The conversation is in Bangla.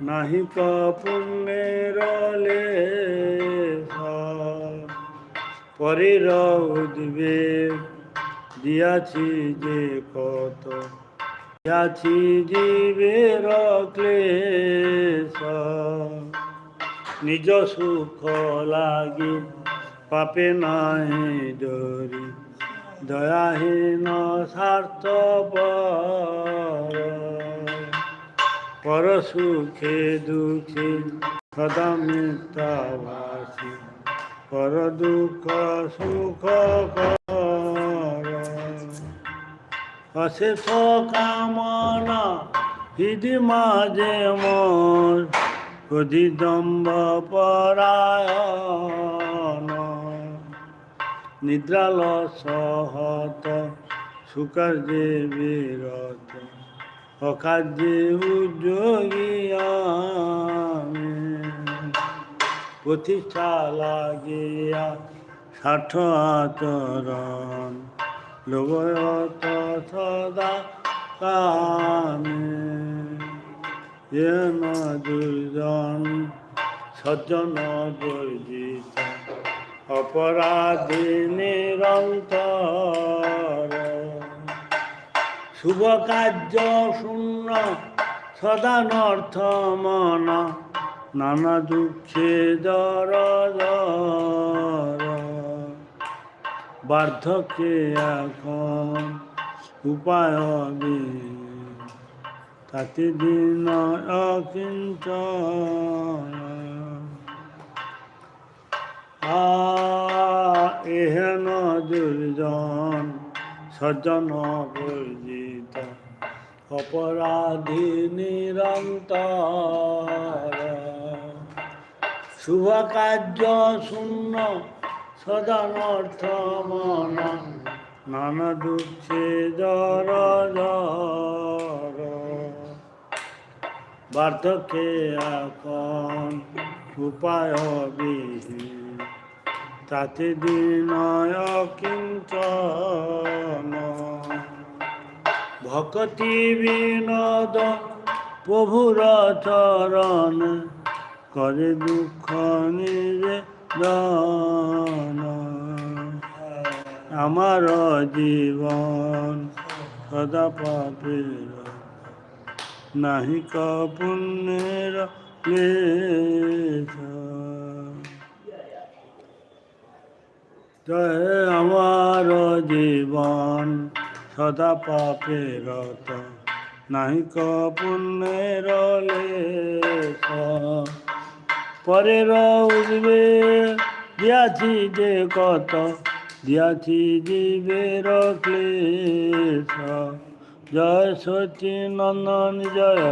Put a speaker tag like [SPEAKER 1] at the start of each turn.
[SPEAKER 1] নাহি পুণ্যের পরের উদ্বেগ দিয়াছি যে কত দিয়াছি জীবের ক্লেশ। নিজ সুখ লাগি পাপে নাহি ডরি, দয়াহীন স্বার্থ পর সুখে দুঃখে সদা মিথ্যাভাসী পর দুঃখ, সুখ কর অশেষ কামনা হৃদি মাঝে মোর ক্রোধি দম্ভ নিদ্রাল সহত সুকার্যে বিরত। অকার্যে উদ্যোগী প্রতিষ্ঠা লাগিয়া ষাঠ আচরণ লোভয়ত সদা কামে। এন দুর্জন সজ্জন বর্জিত। অপরাধী নিরন্তর শুভ কার্য শূন্য সদা নর্থ মন, নানা দুঃখে দর বার্ধক্যে এখন উপায় তাতে দিন অকিঞ্চন। আ সজ্জন বর্জিত অপরাধী নিরন্তর। শুভ কার্য শূন্য সদানর্থ মন নানা দুঃখে জর জর বার্ধক্যে এখন উপায় বিহীন তাতে দিন কিঞ্চন ভক্তি বিনোদ প্রভুর চরণ করে দুঃখ নিজে আমার জীবন সদা পাপের, নাহি পুণ্যের ক্লেশ জয় আমার জীবন, সদা পাপে রত। নাহি ক পুণ্যের লেশ পরের উঠবে দিয়াছি যে কত, দিয়াছি জীবের ক্লেশ। জয় সচি নন্দন জয়